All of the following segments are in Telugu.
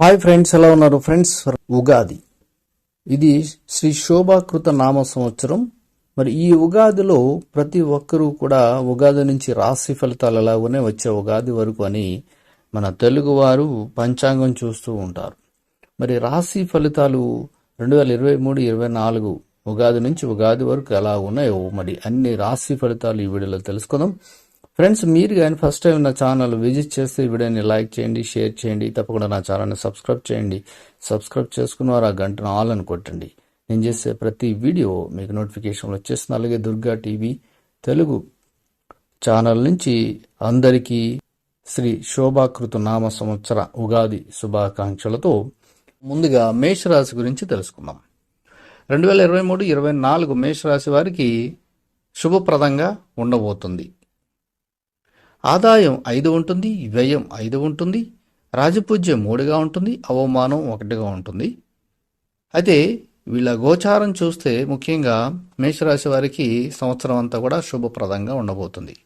హాయ్ ఫ్రెండ్స్ ఎలా ఉన్నారు ఫ్రెండ్స్ ఉగాది. ఇది శ్రీ శోభాకృత నామ సంవత్సరం. మరి ఈ ఉగాదిలో ప్రతి ఒక్కరూ కూడా ఉగాది నుంచి రాశి ఫలితాలు ఎలాగనే వచ్చే ఉగాది వరకు అని మన తెలుగువారు పంచాంగం చూస్తూ ఉంటారు. మరి రాశి ఫలితాలు రెండు వేల ఇరవై మూడు ఇరవై నాలుగు ఉగాది నుంచి ఉగాది వరకు ఎలా ఉన్నాయో మరి అన్ని రాశి ఫలితాలు ఈ వీడియోలో తెలుసుకుందాం. ఫ్రెండ్స్ మీరు కానీ ఫస్ట్ టైం నా ఛానల్ విజిట్ చేస్తే ఈ వీడియోని లైక్ చేయండి షేర్ చేయండి తప్పకుండా నా ఛానల్ని సబ్స్క్రైబ్ చేయండి. సబ్స్క్రైబ్ చేసుకున్న వారు ఆ గంటను ఆల్ అని కొట్టండి. నేను చేసే ప్రతి వీడియో మీకు నోటిఫికేషన్లు వచ్చేస్తుంది. అలాగే దుర్గా టీవీ తెలుగు ఛానల్ నుంచి అందరికీ శ్రీ శోభాకృత నామ సంవత్సర ఉగాది శుభాకాంక్షలతో ముందుగా మేషరాశి గురించి తెలుసుకుందాం. రెండు వేల ఇరవై మూడు ఇరవై నాలుగు మేషరాశి వారికి శుభప్రదంగా ఉండబోతుంది. ఆదాయం ఐదు ఉంటుంది వ్యయం ఐదు ఉంటుంది రాజపూజ్యం మూడుగా ఉంటుంది అవమానం ఒకటిగా ఉంటుంది. అయితే వీళ్ళ గోచారం చూస్తే ముఖ్యంగా మేషరాశి వారికి సంవత్సరం అంతా కూడా శుభప్రదంగా ఉండబోతుంది.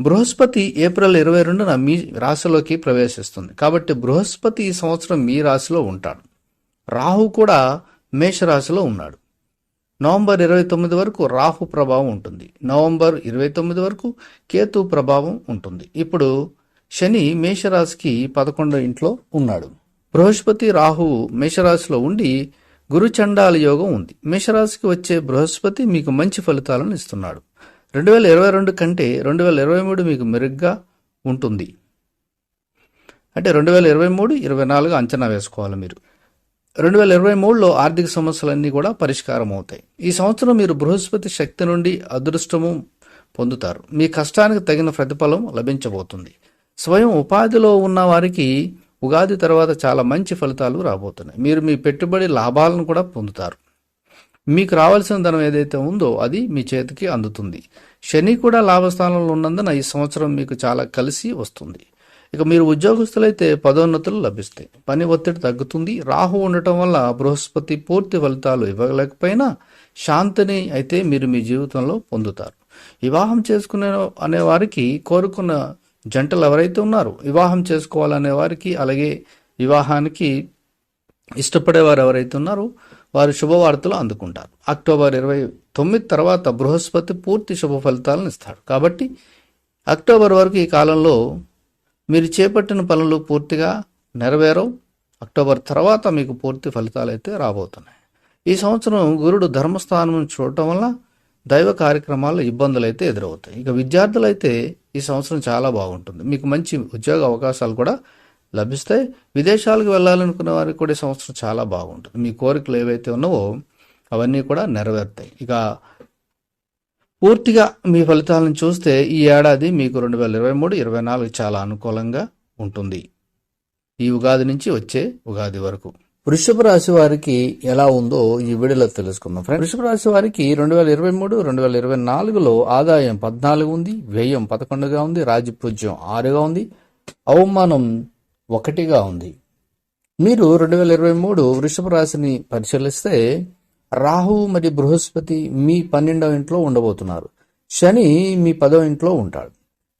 బృహస్పతి ఏప్రిల్ ఇరవై రెండున మీ రాశిలోకి ప్రవేశిస్తుంది. కాబట్టి బృహస్పతి ఈ సంవత్సరం మీ రాశిలో ఉంటాడు. రాహు కూడా మేషరాశిలో ఉన్నాడు. నవంబర్ ఇరవై తొమ్మిది వరకు రాహు ప్రభావం ఉంటుంది. నవంబర్ ఇరవై తొమ్మిది వరకు కేతు ప్రభావం ఉంటుంది. ఇప్పుడు శని మేషరాశికి పదకొండో ఇంట్లో ఉన్నాడు. బృహస్పతి రాహు మేషరాశిలో ఉండి గురుచండాల యోగం ఉంది. మేషరాశికి వచ్చే బృహస్పతి మీకు మంచి ఫలితాలను ఇస్తున్నాడు. రెండు వేల ఇరవై రెండు కంటే రెండు వేల ఇరవై మూడు మీకు మెరుగ్గా ఉంటుంది. అంటే రెండు వేల ఇరవై మూడు ఇరవై నాలుగు అంచనా వేసుకోవాలి మీరు. రెండు వేల ఇరవై మూడులో ఆర్థిక సమస్యలన్నీ కూడా పరిష్కారం అవుతాయి ఈ సంవత్సరం మీరు బృహస్పతి శక్తి నుండి అదృష్టము పొందుతారు. మీ కష్టానికి తగిన ప్రతిఫలం లభించబోతుంది. స్వయం ఉపాధిలో ఉన్న వారికి ఉగాది తర్వాత చాలా మంచి ఫలితాలు రాబోతున్నాయి. మీరు మీ పెట్టుబడి లాభాలను కూడా పొందుతారు. మీకు రావాల్సిన ధనం ఏదైతే ఉందో అది మీ చేతికి అందుతుంది. శని కూడా లాభస్థానంలో ఉన్నందున ఈ సంవత్సరం మీకు చాలా కలిసి వస్తుంది. ఇక మీరు ఉద్యోగస్తులైతే పదోన్నతులు లభిస్తాయి. పని ఒత్తిడి తగ్గుతుంది. రాహు ఉండటం వల్ల బృహస్పతి పూర్తి ఫలితాలు ఇవ్వలేకపోయినా శాంతిని అయితే మీరు మీ జీవితంలో పొందుతారు. వివాహం చేసుకునే అనే వారికి కోరుకున్న జంటలు ఎవరైతే ఉన్నారో వివాహం చేసుకోవాలనే వారికి అలాగే వివాహానికి ఇష్టపడేవారు ఎవరైతే ఉన్నారో వారు శుభవార్తలు అందుకుంటారు. అక్టోబర్ ఇరవై తొమ్మిది తర్వాత బృహస్పతి పూర్తి శుభ ఫలితాలను ఇస్తాడు. కాబట్టి అక్టోబర్ వరకు ఈ కాలంలో మీరు చేపట్టిన పనులు పూర్తిగా నెరవేరవు. అక్టోబర్ తర్వాత మీకు పూర్తి ఫలితాలు అయితే రాబోతున్నాయి. ఈ సంవత్సరం గురుడు ధర్మస్థానం చూడటం వల్ల దైవ కార్యక్రమాల్లో ఇబ్బందులు అయితే ఎదురవుతాయి. ఇక విద్యార్థులు అయితే ఈ సంవత్సరం చాలా బాగుంటుంది. మీకు మంచి ఉద్యోగ అవకాశాలు కూడా లభిస్తాయి. విదేశాలకు వెళ్ళాలనుకున్న వారికి కూడా ఈ సంవత్సరం చాలా బాగుంటుంది. మీ కోరికలు ఏవైతే ఉన్నావో అవన్నీ కూడా నెరవేరుతాయి. ఇక పూర్తిగా మీ ఫలితాలను చూస్తే ఈ ఏడాది మీకు రెండు వేల ఇరవై మూడు ఇరవై నాలుగు చాలా అనుకూలంగా ఉంటుంది. ఈ ఉగాది నుంచి వచ్చే ఉగాది వరకు. వృషభ రాశి వారికి ఎలా ఉందో ఈ వీడియోలో తెలుసుకుందాం ఫ్రెండ్ వృషభ రాశి వారికి రెండు వేల ఇరవై మూడు రెండు వేల ఇరవై నాలుగులో ఆదాయం పద్నాలుగు ఉంది వ్యయం పదకొండుగా ఉంది రాజపూజ్యం ఆరుగా ఉంది అవమానం ఒకటిగా ఉంది. మీరు రెండు వేల ఇరవై మూడు వృషభ రాశిని పరిశీలిస్తే రాహు మరియు బృహస్పతి మీ పన్నెండవ ఇంట్లో ఉండబోతున్నారు. శని మీ పదవ ఇంట్లో ఉంటాడు.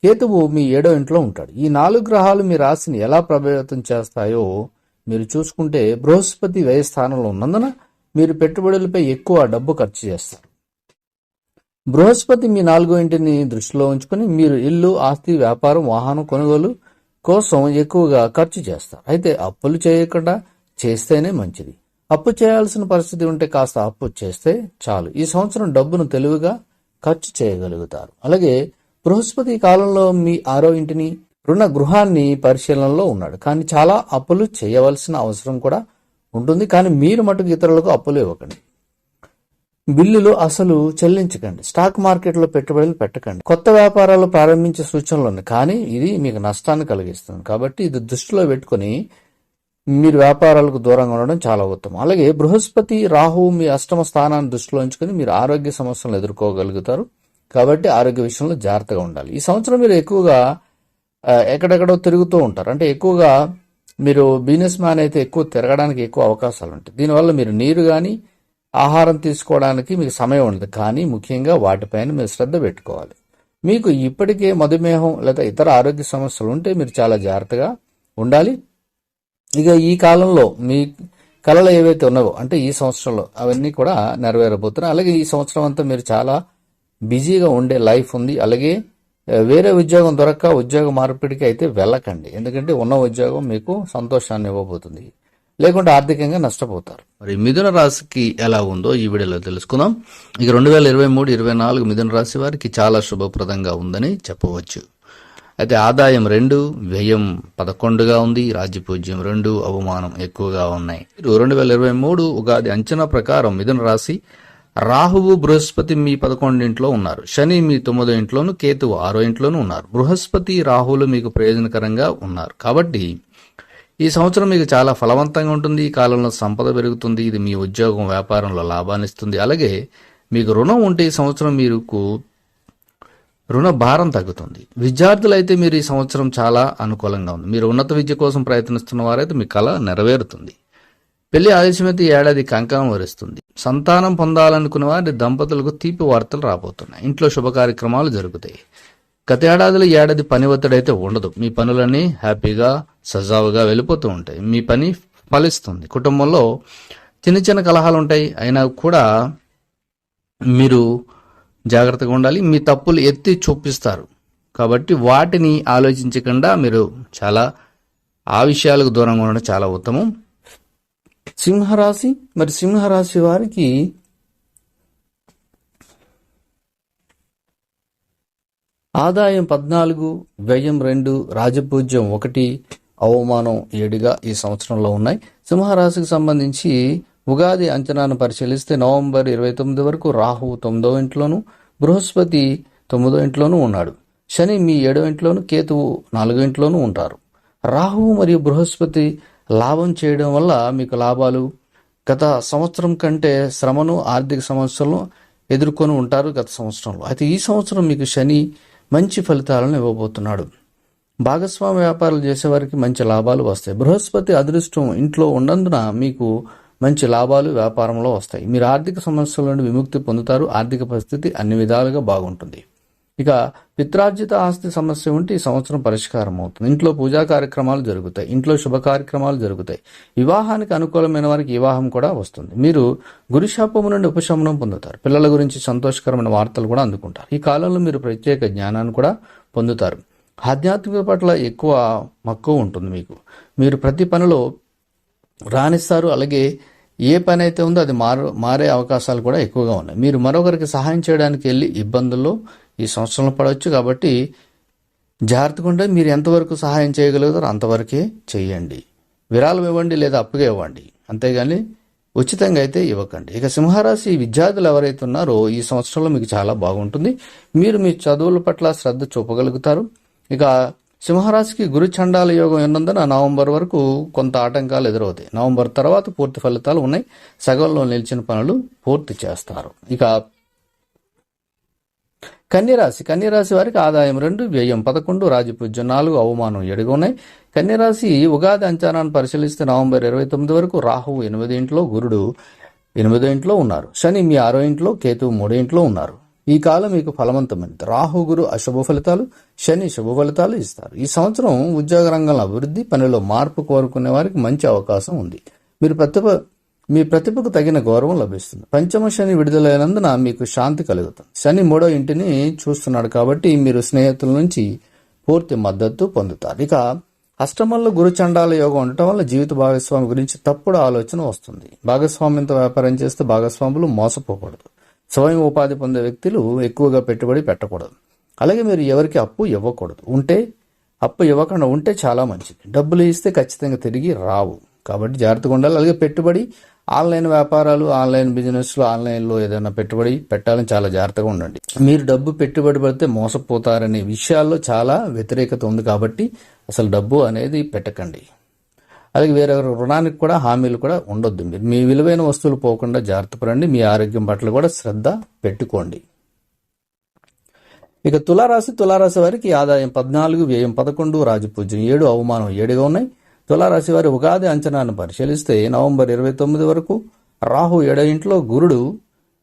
కేతువు మీ ఏడో ఇంట్లో ఉంటాడు. ఈ నాలుగు గ్రహాలు మీ రాశిని ఎలా ప్రభావితం చేస్తాయో మీరు చూసుకుంటే బృహస్పతి వ్యయ స్థానంలో ఉన్నందున మీరు పెట్టుబడులపై ఎక్కువ డబ్బు ఖర్చు చేస్తారు. బృహస్పతి మీ నాలుగో ఇంటిని దృష్టిలో ఉంచుకొని మీరు ఇల్లు ఆస్తి వ్యాపారం వాహనం కొనుగోలు కోసం ఎక్కువగా ఖర్చు చేస్తారు. అయితే అప్పులు చేయకుండా చేస్తేనే మంచిది. అప్పు చేయాల్సిన పరిస్థితి ఉంటే కాస్త అప్పు చేస్తే చాలు. ఈ సంవత్సరం డబ్బును తెలివిగా ఖర్చు చేయగలుగుతారు. అలాగే బృహస్పతి కాలంలో మీ ఆరో ఇంటిని రుణ గృహాన్ని పరిశీలనలో ఉన్నాడు. కానీ చాలా అప్పులు చేయవలసిన అవసరం కూడా ఉంటుంది. కానీ మీరు మటుకు ఇతరులకు అప్పులు ఇవ్వకండి. బిల్లులు అసలు చెల్లించకండి. స్టాక్ మార్కెట్లో పెట్టుబడులు పెట్టకండి. కొత్త వ్యాపారాలు ప్రారంభించే సూచనలు ఉన్నాయి. కానీ ఇది మీకు నష్టాన్ని కలిగిస్తుంది. కాబట్టి ఇది దృష్టిలో పెట్టుకొని మీరు వ్యాపారాలకు దూరంగా ఉండడం చాలా ఉత్తమం. అలాగే బృహస్పతి రాహువు మీ అష్టమ స్థానాన్ని దృష్టిలో ఉంచుకొని మీరు ఆరోగ్య సమస్యలను ఎదుర్కోగలుగుతారు. కాబట్టి ఆరోగ్య విషయంలో జాగ్రత్తగా ఉండాలి. ఈ సంవత్సరం మీరు ఎక్కువగా ఎక్కడెక్కడో తిరుగుతూ ఉంటారు. అంటే ఎక్కువగా మీరు బిజినెస్ మ్యాన్ అయితే ఎక్కువ తిరగడానికి ఎక్కువ అవకాశాలు ఉంటాయి. దీనివల్ల మీరు నీరు కానీ ఆహారం తీసుకోవడానికి మీకు సమయం ఉండదు. కానీ ముఖ్యంగా వాటిపైన మీరు శ్రద్ధ పెట్టుకోవాలి. మీకు ఇప్పటికే మధుమేహం లేదా ఇతర ఆరోగ్య సమస్యలు ఉంటే మీరు చాలా జాగ్రత్తగా ఉండాలి. ఇక ఈ కాలంలో మీ కళలు ఏవైతే ఉన్నావో అంటే ఈ సంవత్సరంలో అవన్నీ కూడా నెరవేరబోతున్నాయి. అలాగే ఈ సంవత్సరం అంతా మీరు చాలా బిజీగా ఉండే లైఫ్ ఉంది. అలాగే వేరే ఉద్యోగం దొరక్క ఉద్యోగ మార్పిడికి అయితే వెళ్ళకండి. ఎందుకంటే ఉన్న ఉద్యోగం మీకు సంతోషాన్ని ఇవ్వబోతుంది. లేకుంటే ఆర్థికంగా నష్టపోతారు. మరి మిథున రాశికి ఎలా ఉందో ఈ వీడియోలో తెలుసుకుందాం. ఇక రెండు వేల ఇరవై మూడు ఇరవై నాలుగు మిథున రాశి వారికి చాలా శుభప్రదంగా ఉందని చెప్పవచ్చు. అయితే ఆదాయం రెండు వ్యయం పదకొండుగా ఉంది రాజ్యపూజ్యం రెండు అవమానం ఎక్కువగా ఉన్నాయి. రెండు వేల ఇరవై మూడు ఉగాది అంచనా ప్రకారం మిథున రాశి రాహువు బృహస్పతి మీ పదకొండింట్లో ఉన్నారు. శని మీ తొమ్మిదో ఇంట్లోను కేతువు ఆరో ఇంట్లోనూ ఉన్నారు. బృహస్పతి రాహువులు మీకు ప్రయోజనకరంగా ఉన్నారు. కాబట్టి ఈ సంవత్సరం మీకు చాలా ఫలవంతంగా ఉంటుంది ఈ కాలంలో సంపద పెరుగుతుంది ఇది మీ ఉద్యోగం వ్యాపారంలో లాభాన్ని ఇస్తుంది. అలాగే మీకు రుణం ఉంటే ఈ సంవత్సరం మీకు రుణ భారం తగ్గుతుంది. విద్యార్థులైతే మీరు ఈ సంవత్సరం చాలా అనుకూలంగా ఉంది. మీరు ఉన్నత విద్య కోసం ప్రయత్నిస్తున్న వారైతే మీ కళ నెరవేరుతుంది. పెళ్ళి ఆలస్యమైతే ఏడాది కంకణం వరిస్తుంది. సంతానం పొందాలనుకున్న వారి దంపతులకు తీపి వార్తలు రాబోతున్నాయి. ఇంట్లో శుభ కార్యక్రమాలు జరుగుతాయి. గత ఏడాదిలో ఏడాది పని ఒత్తిడి అయితే ఉండదు. మీ పనులన్నీ హ్యాపీగా సజావుగా వెళ్ళిపోతూ ఉంటాయి. మీ పని ఫలిస్తుంది. కుటుంబంలో చిన్న చిన్న కలహాలు ఉంటాయి అయినా కూడా మీరు జాగ్రత్తగా ఉండాలి. మీ తప్పులు ఎత్తి చూపిస్తారు. కాబట్టి వాటిని ఆలోచించకుండా మీరు చాలా ఆ విషయాలకు దూరంగా ఉండడం. చాలా ఉత్తమం. సింహరాశి మరి సింహరాశి వారికి ఆదాయం పద్నాలుగు వ్యయం రెండు రాజపూజ్యం ఒకటి అవమానం ఏడుగా ఈ సంవత్సరంలో ఉన్నాయి. సింహరాశికి సంబంధించి ఉగాది అంచనాను పరిశీలిస్తే నవంబర్ ఇరవై తొమ్మిది వరకు రాహువు తొమ్మిదో ఇంట్లోనూ బృహస్పతి తొమ్మిదో ఇంట్లోనూ ఉన్నాడు. శని మీ ఏడో ఇంట్లోను కేతువు నాలుగో ఇంట్లోనూ ఉంటారు. రాహువు మరియు బృహస్పతి లాభం చేయడం వల్ల మీకు లాభాలు గత సంవత్సరం కంటే శ్రమను ఆర్థిక సమస్యలను ఎదుర్కొని ఉంటారు గత సంవత్సరంలో. అయితే ఈ సంవత్సరం మీకు శని మంచి ఫలితాలను ఇవ్వబోతున్నాడు. భాగస్వామ్య వ్యాపారాలు చేసేవారికి మంచి లాభాలు వస్తాయి. బృహస్పతి అదృష్టం ఇంట్లో ఉన్నందున మీకు మంచి లాభాలు వ్యాపారంలో వస్తాయి. మీరు ఆర్థిక సమస్యల నుండి విముక్తి పొందుతారు. ఆర్థిక పరిస్థితి అన్ని విధాలుగా బాగుంటుంది. ఇక పిత్రార్జిత ఆస్తి సమస్య ఉంటే ఈ సంవత్సరం పరిష్కారం అవుతుంది. ఇంట్లో పూజా కార్యక్రమాలు జరుగుతాయి. ఇంట్లో శుభ కార్యక్రమాలు జరుగుతాయి. వివాహానికి అనుకూలమైన వారికి వివాహం కూడా వస్తుంది. మీరు గురుశాపము నుండి ఉపశమనం పొందుతారు. పిల్లల గురించి సంతోషకరమైన వార్తలు కూడా అందుకుంటారు. ఈ కాలంలో మీరు ప్రత్యేక జ్ఞానాన్ని కూడా పొందుతారు. ఆధ్యాత్మిక పట్ల ఎక్కువ మక్కువ ఉంటుంది మీకు. మీరు ప్రతి పనిలో రాణిస్తారు. అలాగే ఏ పని అయితే ఉందో అది మారు మారే అవకాశాలు కూడా ఎక్కువగా ఉన్నాయి. మీరు మరొకరికి సహాయం చేయడానికి వెళ్ళి ఇబ్బందుల్లో ఈ సంవత్సరంలో పడవచ్చు. కాబట్టి జాగ్రత్తగా ఉంటే మీరు ఎంతవరకు సహాయం చేయగలుగుతారో అంతవరకే చేయండి. విరాళం ఇవ్వండి లేదా అప్పుగా ఇవ్వండి. అంతేగాని ఉచితంగా అయితే ఇవ్వకండి. ఇక సింహరాశి విద్యార్థులు ఎవరైతే ఉన్నారో ఈ సంవత్సరంలో మీకు చాలా బాగుంటుంది. మీరు మీ చదువుల పట్ల శ్రద్ధ చూపగలుగుతారు. ఇక సింహరాశికి గురు చండాల యోగం ఉన్నందున నవంబర్ వరకు కొంత ఆటంకాలు ఎదురవుతాయి. నవంబర్ తర్వాత పూర్తి ఫలితాలు ఉన్నాయి. సగంలో నిలిచిన పనులు పూర్తి చేస్తారు. ఇక కన్యరాశి. కన్యరాశి వారికి ఆదాయం రెండు వ్యయం పదకొండు రాజపూజ్యం నాలుగు అవమానం ఏడుగా ఉన్నాయి. కన్యరాశి ఉగాది అంచనాను పరిశీలిస్తే నవంబర్ ఇరవై తొమ్మిది వరకు రాహువు ఎనిమిది ఇంట్లో గురుడు ఎనిమిదో ఇంట్లో ఉన్నారు. శని మీ ఆరో ఇంట్లో కేతువు మూడో ఇంట్లో ఉన్నారు. ఈ కాలం మీకు ఫలవంతమైనది. రాహు గురు అశుభ ఫలితాలు శని శుభ ఫలితాలు ఇస్తారు. ఈ సంవత్సరం ఉద్యోగ రంగంలో అభివృద్ధి పనిలో మార్పు కోరుకునే వారికి మంచి అవకాశం ఉంది. మీరు ప్రతిభ మీ ప్రతిభకు తగిన గౌరవం లభిస్తుంది. పంచమ శని విడుదలైనందున మీకు శాంతి కలుగుతుంది. శని మూడో ఇంటిని చూస్తున్నాడు కాబట్టి మీరు స్నేహితుల నుంచి పూర్తి మద్దతు పొందుతారు. ఇక అష్టమంలో గురుచండాల యోగం ఉండటం వల్ల జీవిత భాగస్వామి గురించి తప్పుడు ఆలోచన వస్తుంది. భాగస్వామ్యంతో వ్యాపారం చేస్తే భాగస్వాములు మోసపోకూడదు. స్వయం ఉపాధి పొందే వ్యక్తులు ఎక్కువగా పెట్టుబడి పెట్టకూడదు. అలాగే మీరు ఎవరికి అప్పు ఇవ్వకూడదు. ఉంటే అప్పు ఇవ్వకుండా ఉంటే చాలా మంచిది. డబ్బులు ఇస్తే ఖచ్చితంగా తిరిగి రావు. కాబట్టి జాగ్రత్తగా ఉండాలి. అలాగే పెట్టుబడి ఆన్లైన్ వ్యాపారాలు ఆన్లైన్ బిజినెస్లో ఆన్లైన్లో ఏదైనా పెట్టుబడి పెట్టాలని చాలా జాగ్రత్తగా ఉండండి. మీరు డబ్బు పెట్టుబడి పెడితే మోసపోతారనే విషయాల్లో చాలా వ్యతిరేకత ఉంది కాబట్టి అసలు డబ్బు అనేది పెట్టకండి. అలాగే వేరే రుణానికి కూడా హామీలు కూడా ఉండొద్దు. మీరు మీ విలువైన వస్తువులు పోకుండా జాగ్రత్త పడండి. మీ ఆరోగ్యం పట్ల కూడా శ్రద్ధ పెట్టుకోండి. ఇక తులారాశి తులారాశి వారికి ఆదాయం పద్నాలుగు వ్యయం పదకొండు రాజపూజ్యం ఏడు అవమానం ఏడుగా ఉన్నాయి. తులారాశి వారి ఉగాది అంచనాను పరిశీలిస్తే నవంబర్ ఇరవై తొమ్మిది వరకు రాహు ఏడో ఇంట్లో గురుడు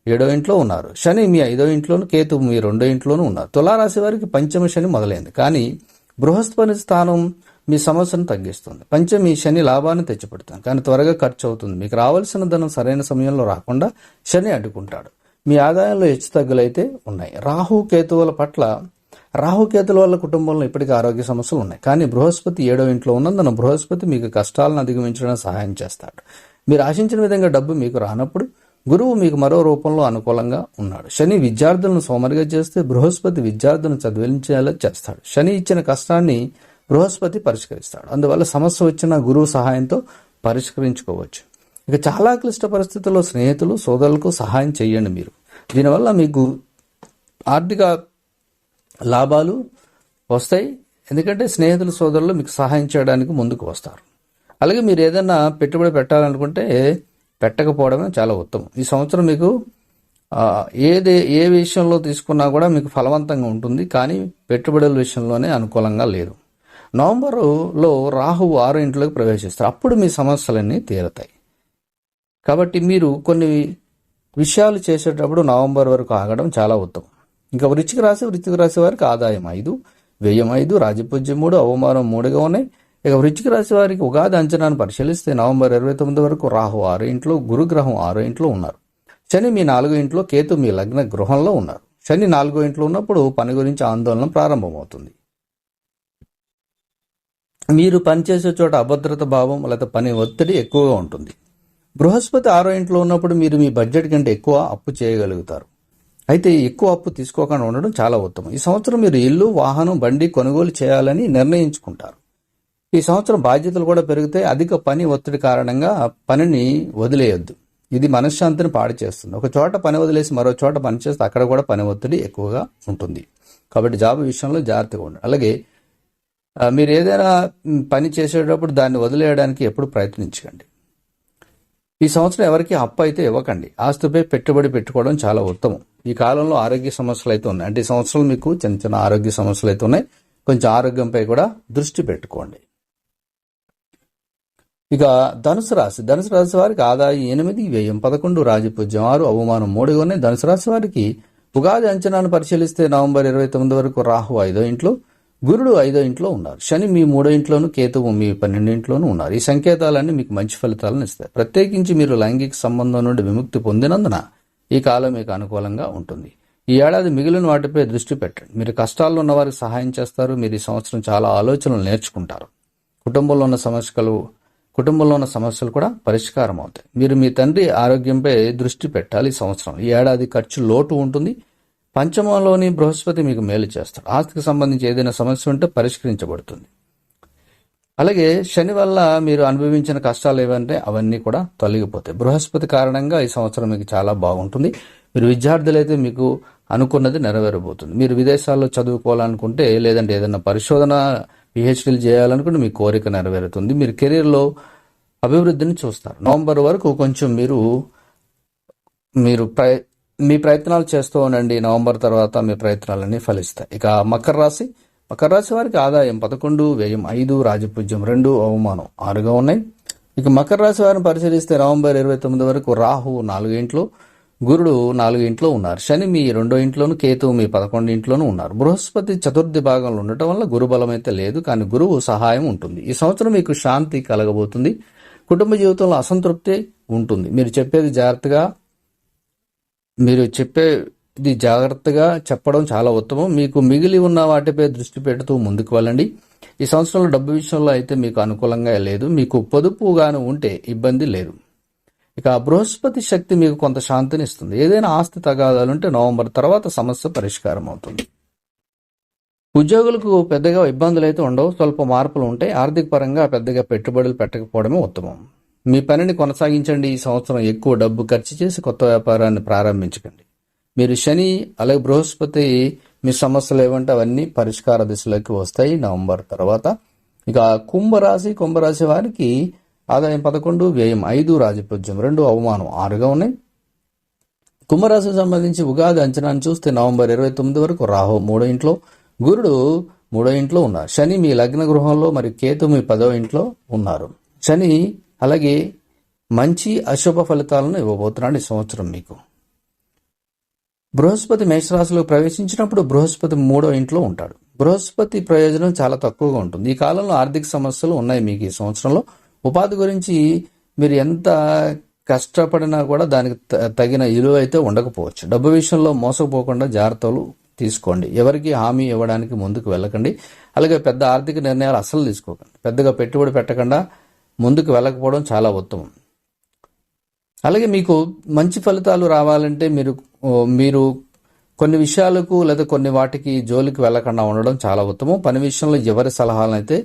ఏడో ఇంట్లో ఉన్నారు. శని మీ ఐదో ఇంట్లోను కేతు మీ రెండో ఇంట్లోనూ ఉన్నారు. తులారాశి వారికి పంచమ శని మొదలైంది. కానీ బృహస్పతి స్థానం మీ సమస్యను తగ్గిస్తుంది. పంచమి శని లాభాన్ని తెచ్చిపెడుతుంది. కానీ త్వరగా ఖర్చు అవుతుంది మీకు రావాల్సిన ధనం సరైన సమయంలో రాకుండా శని అడ్డుకుంటాడు. మీ ఆదాయంలో హెచ్చు తగ్గులైతే ఉన్నాయి. రాహు కేతువుల పట్ల రాహుకేతుల వల్ల కుటుంబంలో ఇప్పటికీ ఆరోగ్య సమస్యలు ఉన్నాయి. కానీ బృహస్పతి ఏడో ఇంట్లో ఉన్నందున బృహస్పతి మీకు కష్టాలను అధిగమించడానికి సహాయం చేస్తాడు. మీరు ఆశించిన విధంగా డబ్బు మీకు రానప్పుడు గురువు మీకు మరో రూపంలో అనుకూలంగా ఉన్నాడు. శని విద్యార్థులను సోమరిగా చేస్తే బృహస్పతి విద్యార్థులను చదివించేలా చేస్తాడు. శని ఇచ్చిన కష్టాన్ని బృహస్పతి పరిష్కరిస్తాడు. అందువల్ల సమస్య వచ్చిన గురువు సహాయంతో పరిష్కరించుకోవచ్చు. ఇక చాలా క్లిష్ట పరిస్థితుల్లో స్నేహితులు సోదరులకు సహాయం చేయండి మీరు. దీనివల్ల మీకు ఆర్థిక లాభాలు వస్తాయి. ఎందుకంటే స్నేహితులు సోదరులు మీకు సహాయం చేయడానికి ముందుకు వస్తారు. అలాగే మీరు ఏదైనా పెట్టుబడి పెట్టాలనుకుంటే పెట్టకపోవడమే చాలా ఉత్తమం. ఈ సంవత్సరం మీకు ఏది ఏ విషయంలో తీసుకున్నా కూడా మీకు ఫలవంతంగా ఉంటుంది. కానీ పెట్టుబడుల విషయంలోనే అనుకూలంగా లేదు. నవంబరులో రాహువు ఆరు ఇంట్లోకి ప్రవేశిస్తారు. అప్పుడు మీ సమస్యలన్నీ తీరతాయి. కాబట్టి మీరు కొన్ని విషయాలు చేసేటప్పుడు నవంబర్ వరకు ఆగడం చాలా ఉత్తమం. ఇంకా వృచ్చిక రాశి వృచ్చిక రాశి వారికి ఆదాయం ఐదు వ్యయం ఐదు రాజపూజ్యం మూడు అవమానం మూడుగా ఉన్నాయి. ఇక వృచ్చిక రాశి వారికి ఉగాది అంచనాను పరిశీలిస్తే నవంబర్ ఇరవై తొమ్మిది వరకు రాహు ఆరు ఇంట్లో గురుగ్రహం ఆరో ఇంట్లో ఉన్నారు. శని మీ నాలుగో ఇంట్లో కేతు మీ లగ్న గృహంలో ఉన్నారు. శని నాలుగో ఇంట్లో ఉన్నప్పుడు పని గురించి ఆందోళన ప్రారంభమవుతుంది. మీరు పనిచేసే చోట అభద్రత భావం లేదా పని ఒత్తిడి ఎక్కువగా ఉంటుంది. బృహస్పతి ఆరో ఇంట్లో ఉన్నప్పుడు మీరు మీ బడ్జెట్ కంటే ఎక్కువ అప్పు చేయగలుగుతారు. అయితే ఎక్కువ అప్పు తీసుకోకుండా ఉండడం చాలా ఉత్తమం. ఈ సంవత్సరం మీరు ఇల్లు వాహనం బండి కొనుగోలు చేయాలని నిర్ణయించుకుంటారు. ఈ సంవత్సరం బాధ్యతలు కూడా పెరిగితే అధిక పని ఒత్తిడి కారణంగా పనిని వదిలేయొద్దు. ఇది మనశ్శాంతిని పాడు చేస్తుంది. ఒక చోట పని వదిలేసి మరో చోట పని చేస్తే అక్కడ కూడా పని ఒత్తిడి ఎక్కువగా ఉంటుంది. కాబట్టి జాబ్ విషయంలో జాగ్రత్తగా ఉండండి. అలాగే మీరు ఏదైనా పని చేసేటప్పుడు దాన్ని వదిలేయడానికి ఎప్పుడు ప్రయత్నించకండి. ఈ సంవత్సరం ఎవరికి అప్పు అయితే ఇవ్వకండి. ఆస్తిపై పెట్టుబడి పెట్టుకోవడం చాలా ఉత్తమం. ఈ కాలంలో ఆరోగ్య సమస్యలు అయితే ఉన్నాయి. అంటే ఈ సంవత్సరం మీకు చిన్న చిన్న ఆరోగ్య సమస్యలు అయితే ఉన్నాయి. కొంచెం ఆరోగ్యంపై కూడా దృష్టి పెట్టుకోండి. ఇక ధనుసు రాశి. ధనుసు రాశి వారికి ఆదాయం ఎనిమిది వ్యయం పదకొండు రాజపూజ్యం ఆరు అవమానం మూడుగా ఉన్నాయి. ధనుసు రాశి వారికి ఉగాది అంచనాను పరిశీలిస్తే నవంబర్ ఇరవై తొమ్మిది వరకు రాహు ఐదో ఇంట్లో గురుడు ఐదో ఇంట్లో ఉన్నారు. శని మీ మూడో ఇంట్లోను కేతువు మీ పన్నెండు ఇంట్లోనూ ఉన్నారు. ఈ సంకేతాలన్నీ మీకు మంచి ఫలితాలను ఇస్తాయి. ప్రత్యేకించి మీరు లైంగిక సంబంధం నుండి విముక్తి పొందినందున ఈ కాలం మీకు అనుకూలంగా ఉంటుంది. ఈ ఏడాది మిగిలిన వాటిపై దృష్టి పెట్టండి. మీరు కష్టాల్లో ఉన్న వారికి సహాయం చేస్తారు. మీరు ఈ సంవత్సరం చాలా ఆలోచనలు నేర్చుకుంటారు. కుటుంబంలో ఉన్న సమస్యలు కుటుంబంలో ఉన్న సమస్యలు కూడా పరిష్కారం అవుతాయి. మీరు మీ తండ్రి ఆరోగ్యంపై దృష్టి పెట్టాలి ఈ సంవత్సరం ఈ ఏడాది ఖర్చు లోటు ఉంటుంది. పంచమంలోని బృహస్పతి మీకు మేలు చేస్తాడు. ఆస్తికి సంబంధించి ఏదైనా సమస్య ఉంటే పరిష్కరించబడుతుంది. అలాగే శని వల్ల మీరు అనుభవించిన కష్టాలు ఏవంటే అవన్నీ కూడా తొలగిపోతాయి. బృహస్పతి కారణంగా ఈ సంవత్సరం మీకు చాలా బాగుంటుంది. మీరు విద్యార్థులైతే మీకు అనుకున్నది నెరవేరబోతుంది. మీరు విదేశాల్లో చదువుకోవాలనుకుంటే లేదంటే ఏదైనా పరిశోధన పిహెచ్డీలు చేయాలనుకుంటే మీ కోరిక నెరవేరుతుంది. మీరు కెరీర్లో అభివృద్ధిని చూస్తారు. నవంబర్ వరకు కొంచెం మీరు మీరు ప్రయ మీ ప్రయత్నాలు చేస్తూ ఉండండి. నవంబర్ తర్వాత మీ ప్రయత్నాలన్నీ ఫలిస్తాయి. ఇక మకర రాశి. మకర రాశి వారికి ఆదాయం పదకొండు వ్యయం ఐదు రాజపూజ్యం రెండు అవమానం ఆరుగా ఉన్నాయి. ఇక మకర రాశి వారిని పరిశీలిస్తే నవంబర్ ఇరవై తొమ్మిది వరకు రాహు నాలుగు ఇంట్లో గురుడు నాలుగు ఇంట్లో ఉన్నారు. శని మీ రెండో ఇంట్లోను కేతువు మీ పదకొండు ఇంట్లోనూ ఉన్నారు. బృహస్పతి చతుర్థి భాగంలో ఉండటం వల్ల గురు బలం అయితే లేదు కానీ గురువు సహాయం ఉంటుంది. ఈ సంవత్సరం మీకు శాంతి కలగబోతుంది. కుటుంబ జీవితంలో అసంతృప్తి ఉంటుంది. మీరు చెప్పేది జాగ్రత్తగా మీరు చెప్పేది జాగ్రత్తగా చెప్పడం చాలా ఉత్తమం. మీకు మిగిలి ఉన్న వాటిపై దృష్టి పెడుతూ ముందుకు వెళ్ళండి. ఈ సంవత్సరంలో డబ్బు విషయంలో అయితే మీకు అనుకూలంగా లేదు. మీకు పొదుపుగాను ఉంటే ఇబ్బంది లేదు. ఇక బృహస్పతి శక్తి మీకు కొంత శాంతిని ఇస్తుంది ఏదైనా ఆస్తి తగాదాలుంటే నవంబర్ తర్వాత సమస్య పరిష్కారం అవుతుంది. ఉద్యోగులకు పెద్దగా ఇబ్బందులు అయితే ఉండవు. స్వల్ప మార్పులు ఉంటాయి. ఆర్థిక పరంగా పెద్దగా పెట్టుబడులు పెట్టకపోవడమే ఉత్తమం. మీ పనిని కొనసాగించండి. ఈ సంవత్సరం ఎక్కువ డబ్బు ఖర్చు చేసి కొత్త వ్యాపారాన్ని ప్రారంభించకండి. మీరు శని అలాగే బృహస్పతి మీ సమస్యలు ఏమంటే అవన్నీ పరిష్కార దిశలోకి వస్తాయి నవంబర్ తర్వాత. ఇక కుంభరాశి కుంభరాశి వారికి ఆదాయం పదకొండు వ్యయం ఐదు రాజపూజ్యం రెండు అవమానం ఆరుగా ఉన్నాయి. కుంభరాశికి సంబంధించి ఉగాది అంచనాను చూస్తే నవంబర్ ఇరవై తొమ్మిది వరకు రాహు మూడో ఇంట్లో గురుడు మూడో ఇంట్లో ఉన్నారు. శని మీ లగ్న గృహంలో మరి కేతు మీ పదో ఇంట్లో ఉన్నారు. శని అలాగే మంచి అశుభ ఫలితాలను ఇవ్వబోతున్నాడు ఈ సంవత్సరం మీకు. బృహస్పతి మేషరాశిలో ప్రవేశించినప్పుడు బృహస్పతి మూడో ఇంట్లో ఉంటాడు. బృహస్పతి ప్రయోజనం చాలా తక్కువగా ఉంటుంది. ఈ కాలంలో ఆర్థిక సమస్యలు ఉన్నాయి మీకు ఈ సంవత్సరంలో. ఉపాధి గురించి మీరు ఎంత కష్టపడినా కూడా దానికి త- తగిన విలువ అయితే ఉండకపోవచ్చు. డబ్బు విషయంలో మోసపోకుండా జాగ్రత్తలు తీసుకోండి. ఎవరికి హామీ ఇవ్వడానికి ముందుకు వెళ్ళకండి. అలాగే పెద్ద ఆర్థిక నిర్ణయాలు అస్సలు తీసుకోకండి. పెద్దగా పెట్టుబడి పెట్టకుండా ముందుకు వెళ్ళకపోవడం చాలా ఉత్తమం. అలాగే మీకు మంచి ఫలితాలు రావాలంటే మీరు మీరు కొన్ని విషయాలకు లేదా కొన్ని వాటికి జోలికి వెళ్ళకుండా ఉండడం చాలా ఉత్తమం. పని విషయంలో ఎవరి సలహాలను అయితే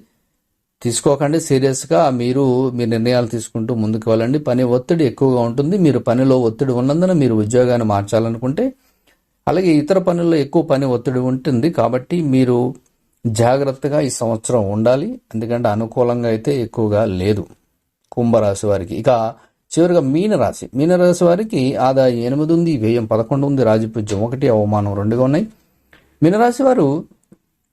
తీసుకోకండి. సీరియస్గా మీరు మీ నిర్ణయాలు తీసుకుంటూ ముందుకు వెళ్ళండి. పని ఒత్తిడి ఎక్కువగా ఉంటుంది. మీరు పనిలో ఒత్తిడి ఉన్నందున మీరు ఉద్యోగాన్ని మార్చాలనుకుంటే అలాగే ఇతర పనుల్లో ఎక్కువ పని ఒత్తిడి ఉంటుంది కాబట్టి మీరు జాగ్రత్తగా ఈ సంవత్సరం ఉండాలి. ఎందుకంటే అనుకూలంగా అయితే ఎక్కువగా లేదు కుంభరాశి వారికి. ఇక చివరిగా మీనరాశి. మీనరాశి వారికి ఆదాయం ఎనిమిది ఉంది వ్యయం పదకొండు ఉంది రాజపూజ్యం ఒకటి అవమానం రెండుగా ఉన్నాయి. మీనరాశి వారు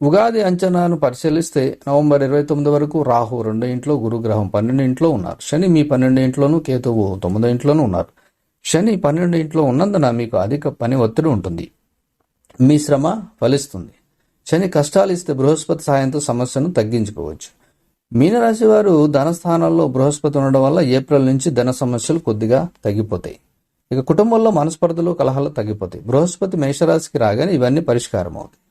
ఉగాది అంచనాను పరిశీలిస్తే నవంబర్ ఇరవై తొమ్మిది వరకు రాహు రెండో ఇంట్లో గురుగ్రహం పన్నెండు ఇంట్లో ఉన్నారు. శని మీ పన్నెండు ఇంట్లోనూ కేతువు తొమ్మిదో ఇంట్లోనూ ఉన్నారు. శని పన్నెండు ఇంట్లో ఉన్నందున మీకు అధిక పని ఒత్తిడి ఉంటుంది. మీ శ్రమ ఫలిస్తుంది. శని కష్టాలు ఇస్తే బృహస్పతి సాయంతో సమస్యను తగ్గించుకోవచ్చు. మీనరాశి వారు ధనస్థానాల్లో బృహస్పతి ఉండడం వల్ల ఏప్రిల్ నుంచి ధన సమస్యలు కొద్దిగా తగ్గిపోతాయి. ఇక కుటుంబంలో మనస్పర్ధలు కలహాలు తగ్గిపోతాయి. బృహస్పతి మేషరాశికి రాగానే ఇవన్నీ పరిష్కారం అవుతాయి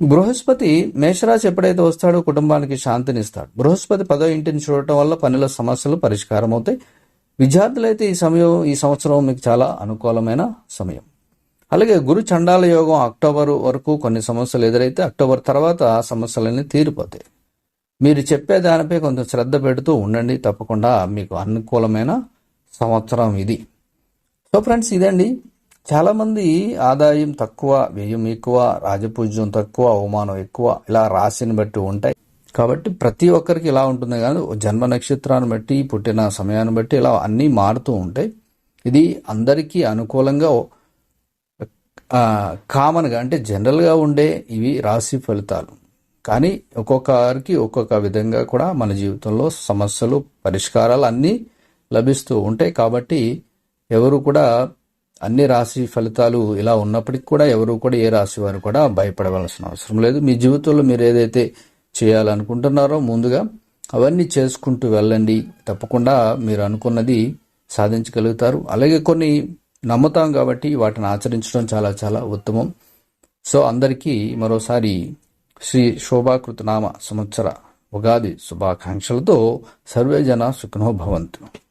బృహస్పతి మేషరాశి ఎప్పుడైతే వస్తాడో కుటుంబానికి శాంతిని ఇస్తాడు బృహస్పతి పదో ఇంటిని చూడటం వల్ల పనుల సమస్యలు పరిష్కారం అవుతాయి విద్యార్థులైతే ఈ సమయం ఈ సంవత్సరం మీకు చాలా అనుకూలమైన సమయం. అలాగే గురు చండాల యోగం అక్టోబర్ వరకు కొన్ని సమస్యలు ఎదురైతే అక్టోబర్ తర్వాత ఆ సమస్యలన్నీ తీరిపోతాయి. మీరు చెప్పే దానిపై కొంచెం శ్రద్ధ పెడుతూ ఉండండి. తప్పకుండా మీకు అనుకూలమైన సంవత్సరం ఇది. సో ఫ్రెండ్స్ ఇదండి. చాలామంది ఆదాయం తక్కువ వ్యయం ఎక్కువ రాజపూజ్యం తక్కువ అవమానం ఎక్కువ ఇలా రాశిని బట్టి ఉంటాయి. కాబట్టి ప్రతి ఒక్కరికి ఇలా ఉంటుంది. కానీ జన్మ నక్షత్రాన్ని బట్టి పుట్టిన సమయాన్ని బట్టి ఇలా అన్నీ మారుతూ ఉంటాయి. ఇది అందరికీ అనుకూలంగా కామన్గా అంటే జనరల్గా ఉండే ఇవి రాశి ఫలితాలు. కానీ ఒక్కొక్కరికి ఒక్కొక్క విధంగా కూడా మన జీవితంలో సమస్యలు పరిష్కారాలు అన్నీ లభిస్తూ ఉంటాయి. కాబట్టి ఎవరు కూడా అన్ని రాశి ఫలితాలు ఇలా ఉన్నప్పటికీ కూడా ఎవరు కూడా ఏ రాశి వారు కూడా భయపడవలసిన అవసరం లేదు. మీ జీవితంలో మీరు ఏదైతే చేయాలనుకుంటున్నారో ముందుగా అవన్నీ చేసుకుంటూ వెళ్ళండి. తప్పకుండా మీరు అనుకున్నది సాధించగలుగుతారు. అలాగే కొన్ని నమ్ముతాం కాబట్టి వాటిని ఆచరించడం చాలా చాలా ఉత్తమం. సో అందరికీ మరోసారి శ్రీ శోభాకృతనామ సంవత్సర ఉగాది శుభాకాంక్షలతో సర్వే జన సుఖనో భవంతు.